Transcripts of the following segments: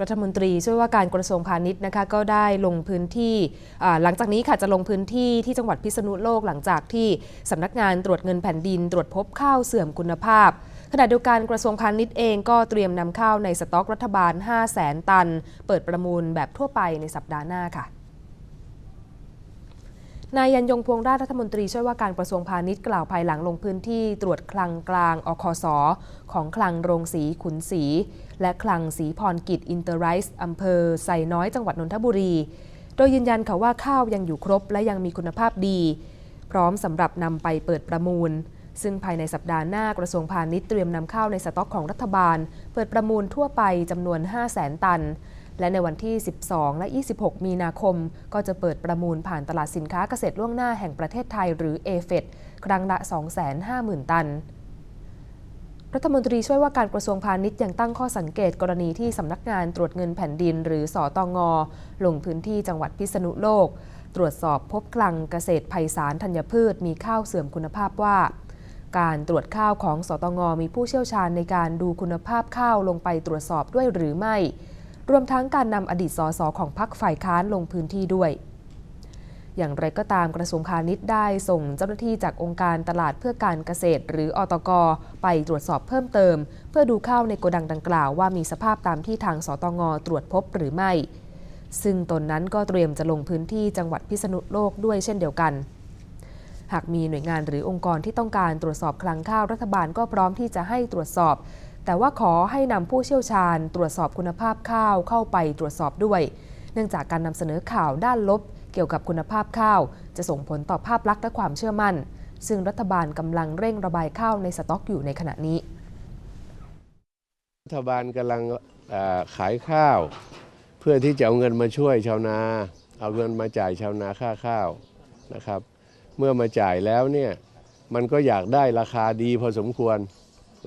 รัฐมนตรีช่วยว่าการกระทรวงพาณิชย์นะคะก็ได้ลงพื้นที่หลังจากนี้ค่ะจะลงพื้นที่ที่จังหวัดพิษณุโลกหลังจากที่สำนักงานตรวจเงินแผ่นดิน ตรวจพบข้าวเสื่อมคุณภาพขณะเดียวกันกระทรวงพาณิชย์เองก็เตรียมนำข้าวในสต็อกรัฐบาล 5 0 0แสนตัน เปิดประมูลแบบทั่วไปในสัปดาห์หน้าค่ะ นายยันยงพวงราชรัฐมนตรีช่วยว่าการกระทรวงพาณิชย์กล่าวภายหลังลงพื้นที่ตรวจคลังกลางอคสของคลังโรงสีขุนศรีและคลังสีพรกิจอินเตอร์ไรส์อำเภอไซน้อยจังหวัดนนทบุรี โดยยืนยันค่ะว่าข้าวยังอยู่ครบและยังมีคุณภาพดี พร้อมสำหรับนำไปเปิดประมูล ซึ่งภายในสัปดาห์หน้ากระทรวงพาณิชย์เตรียมนำข้าวในสต็อกของรัฐบาล เปิดประมูลทั่วไปจำนวน 5 0 0แสนตัน และในวันที่ 12 และ 26 มีนาคม ก็จะเปิดประมูลผ่านตลาดสินค้าเกษตรล่วงหน้าแห่งประเทศไทยหรือ a f e d ครั้งละ 250,000 ตันรัฐมนตรีช่วยว่าการกระทรวงพาณิชย์ยังตั้งข้อสังเกตกรณีที่สำนักงานตรวจเงินแผ่นดิน หรือสอตองอลงพื้นที่จังหวัดพิษณุโลก ตรวจสอบพบคลังเกษตรไพศาลธัญพืชมีข้าวเสื่อมคุณภาพว่า การตรวจข้าวของสตงมีผู้เชี่ยวชาญในการดูคุณภาพข้าวลงไปตรวจสอบด้วยหรือไม่ รวมทั้งการนำอดีตสสของพรรคฝ่ายค้านลงพื้นที่ด้วย อย่างไรก็ตามกระทรวงพาณิชย์ได้ส่งเจ้าหน้าที่จากองค์การตลาดเพื่อการเกษตร หรืออตก ไปตรวจสอบเพิ่มเติม เพื่อดูข้าวในโกดังดังกล่าวว่ามีสภาพตามที่ทางสตงตรวจพบหรือไม่ ซึ่งตนนั้นก็เตรียมจะลงพื้นที่จังหวัดพิษณุโลกด้วยเช่นเดียวกันหากมีหน่วยงานหรือองค์กรที่ต้องการตรวจสอบคลังข้าวรัฐบาลก็พร้อมที่จะให้ตรวจสอบ แต่ว่าขอให้นำผู้เชี่ยวชาญตรวจสอบคุณภาพข้าวเข้าไปตรวจสอบด้วย เนื่องจากการนำเสนอข่าวด้านลบ เกี่ยวกับคุณภาพข้าว จะส่งผลต่อภาพลักษณ์และความเชื่อมั่น ซึ่งรัฐบาลกำลังเร่งระบายข้าวในสต็อกอยู่ในขณะนี้ รัฐบาลกำลังขายข้าว เพื่อที่จะเอาเงินมาช่วยชาวนา เอาเงินมาจ่ายชาวนาค่าข้าวนะครับ เมื่อมาจ่ายแล้วเนี่ยมันก็อยากได้ราคาดีพอสมควร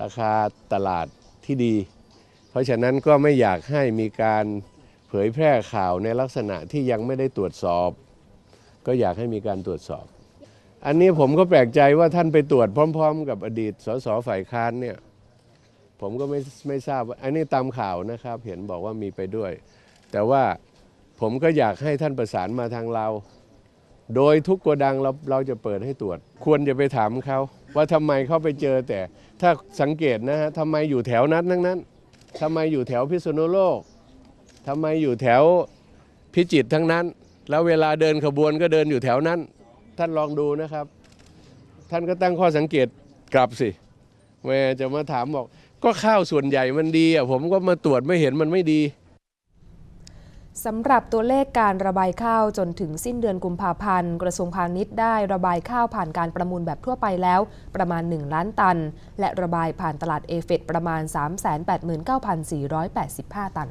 ราคาตลาดที่ดี เพราะฉะนั้นก็ไม่อยากให้มีการเผยแพร่ข่าวในลักษณะที่ยังไม่ได้ตรวจสอบ ก็อยากให้มีการตรวจสอบ อันนี้ผมก็แปลกใจว่าท่านไปตรวจพร้อม ๆ กับอดีตสสฝ่ายค้านเนี่ยผมก็ไม่ไม่ทราบอันนี้ตามข่าวนะครับ เห็นบอกว่ามีไปด้วย แต่ว่าผมก็อยากให้ท่านประสานมาทางเรา โดยทุกโกดังเราเราจะเปิดให้ตรวจ ควรจะไปถามเขา ว่าทำไมเขาไปเจอแต่ถ้าสังเกตนะฮะทำไมอยู่แถวนั้นทั้งนั้นทำไมอยู่แถวพิษณุโลกทำไมอยู่แถวพิจิตรทั้งนั้น แล้วเวลาเดินขบวนก็เดินอยู่แถวนั้น ท่านลองดูนะครับ ท่านก็ตั้งข้อสังเกตกลับสิแม่จะมาถามบอก ก็ข้าวส่วนใหญ่มันดีอะผมก็มาตรวจไม่เห็นมันไม่ดี สำหรับตัวเลขการระบายข้าวจนถึงสิ้นเดือนกุมภาพันธ์ กระทรวงพาณิชย์ได้ระบายข้าวผ่านการประมูลแบบทั่วไปแล้ว ประมาณ 1 ล้านตัน และระบายผ่านตลาดเอเฟตประมาณ 389,485 ตัน